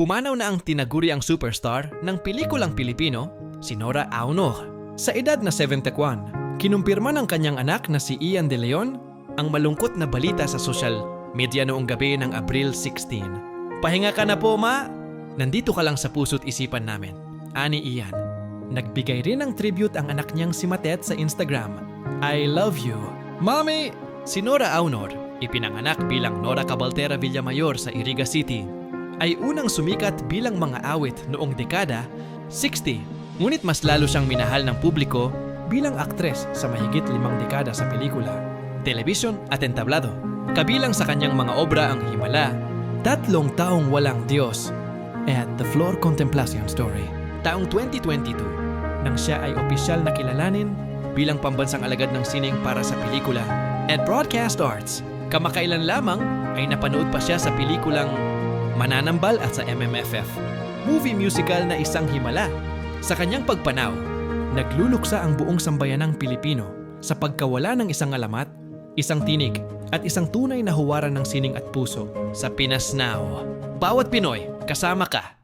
Pumanaw na ang tinaguriang superstar ng pelikulang Pilipino, si Nora Aunor. Sa edad na 71, kinumpirma ng kanyang anak na si Ian De Leon ang malungkot na balita sa social media noong gabi ng Abril 16. Pahinga ka na po, ma! Nandito ka lang sa puso't isipan namin. Ani Ian. Nagbigay rin ng tribute ang anak niyang si Matet sa Instagram. I love you. Mommy! Si Nora Aunor, ipinanganak bilang Nora Cabaltera Villamayor sa Iriga City, ay unang sumikat bilang mga awit noong dekada 60. Ngunit mas lalo siyang minahal ng publiko bilang aktres sa mahigit limang dekada sa pelikula, telebisyon at entablado. Kabilang sa kanyang mga obra ang Himala, Tatlong Taong Walang Diyos, at The Floor Contemplation Story. Taong 2022, nang siya ay opisyal na kilalanin bilang pambansang alagad ng sining para sa pelikula at broadcast arts. Kamakailan lamang ay napanood pa siya sa pelikulang Mananambal at sa MMFF, movie musical na isang himala. Sa kanyang pagpanaw, nagluluksa ang buong sambayanang Pilipino sa pagkawala ng isang alamat, isang tinig, at isang tunay na huwaran ng sining at puso sa Pinas Now. Bawat Pinoy, kasama ka